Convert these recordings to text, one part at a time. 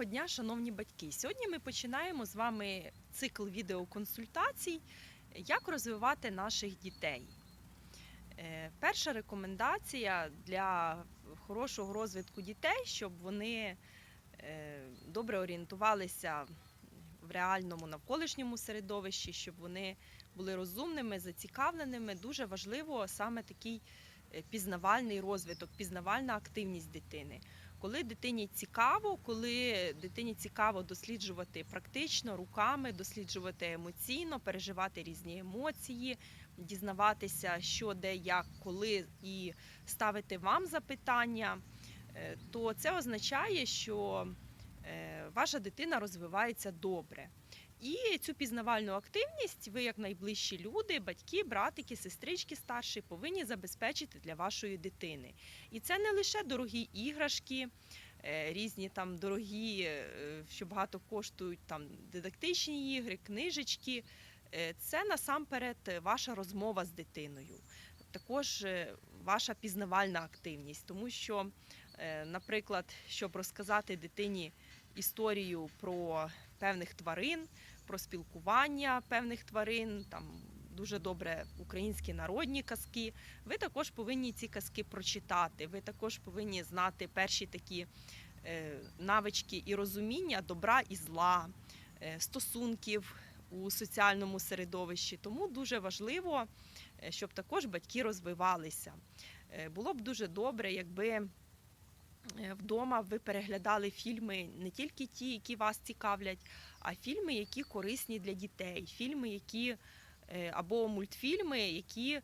Доброго дня, шановні батьки! Сьогодні ми починаємо з вами цикл відеоконсультацій, як розвивати наших дітей. Е, Перша рекомендація для хорошого розвитку дітей, щоб вони е, добре орієнтувалися в реальному навколишньому середовищі, щоб вони були розумними, зацікавленими. Дуже важливо саме такий е, пізнавальний розвиток, пізнавальна активність дитини. Коли дитині цікаво, коли дитині цікаво досліджувати практично руками, досліджувати емоційно, переживати різні емоції, дізнаватися, що де, як, коли і ставити вам запитання, е, то це означає, що е, ваша дитина розвивається добре. І цю пізнавальну активність ви, як найближчі люди, батьки, братики, сестрички старші, повинні забезпечити для вашої дитини. І це не лише дорогі іграшки, е, різні там дорогі, е, що багато коштують там дидактичні ігри, книжечки. Е, Це насамперед ваша розмова з дитиною. Також ваша пізнавальна активність, тому що, наприклад, щоб розказати дитині історію про певних тварин, про спілкування певних тварин, там дуже добре українські народні казки. Ви також повинні ці казки прочитати. Ви також повинні знати перші такі е, навички і розуміння добра і зла, е, стосунків у соціальному середовищі. Тому дуже важливо, е, щоб також батьки розвивалися. Було б дуже добре, якби вдома ви переглядали фільми не тільки ті, які вас цікавлять, а фільми, які корисні для дітей, фільми, які е, або мультфільми, які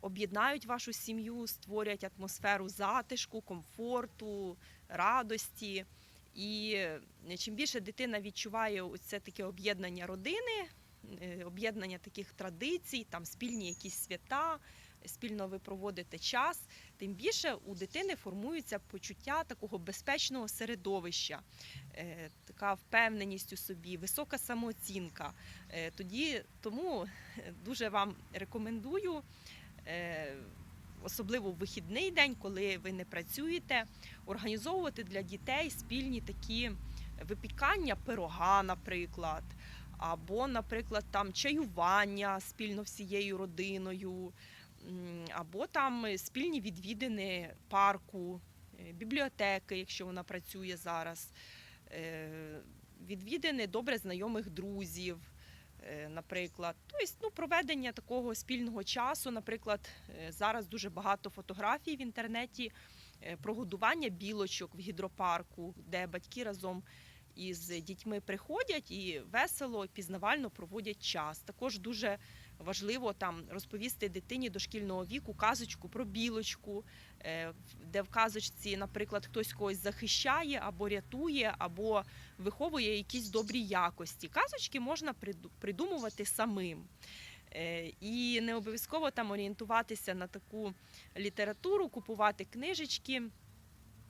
об'єднають вашу сім'ю, створять атмосферу затишку, комфорту, радості. І е, чим більше дитина відчуває це таке об'єднання родини, е, об'єднання таких традицій, там спільні якісь свята, спільно ви проводите час, тим більше у дитини формується почуття такого безпечного середовища, е, така впевненість у собі, висока самооцінка. Е, Тоді тому е, дуже вам рекомендую. Особливо в вихідний день, коли ви не працюєте, організовувати для дітей спільні такі випікання пирога, наприклад, або, наприклад, там чаювання спільно всією родиною, або там спільні відвідини парку, е, бібліотеки, якщо вона працює зараз, е, відвідини добре знайомих друзів. е, Наприклад, тобто, ну, проведення такого спільного часу. Наприклад, е, зараз дуже багато фотографій в інтернеті е, про годування білочок в гідропарку, де батьки разом із дітьми приходять і весело, і пізнавально проводять час. Також дуже важливо там розповісти дитині дошкільного віку казочку про білочку, е, де в казочці, наприклад, хтось когось захищає або рятує, або виховує якісь добрі якості. Казочки можна приду- придумувати самим. Е, І не обов'язково там орієнтуватися на таку літературу, купувати книжечки.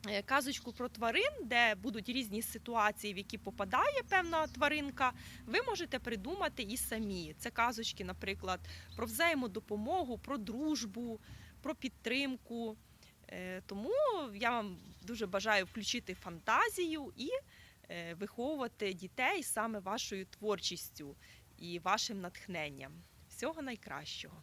Е, Казочку про тварин, де будуть різні ситуації, в які попадає певна тваринка, ви можете придумати і самі. Це казочки, наприклад, про взаємодопомогу, про дружбу, про підтримку. Е, Тому я вам дуже бажаю включити фантазію і е, виховувати дітей саме вашою творчістю і вашим натхненням. Всього найкращого.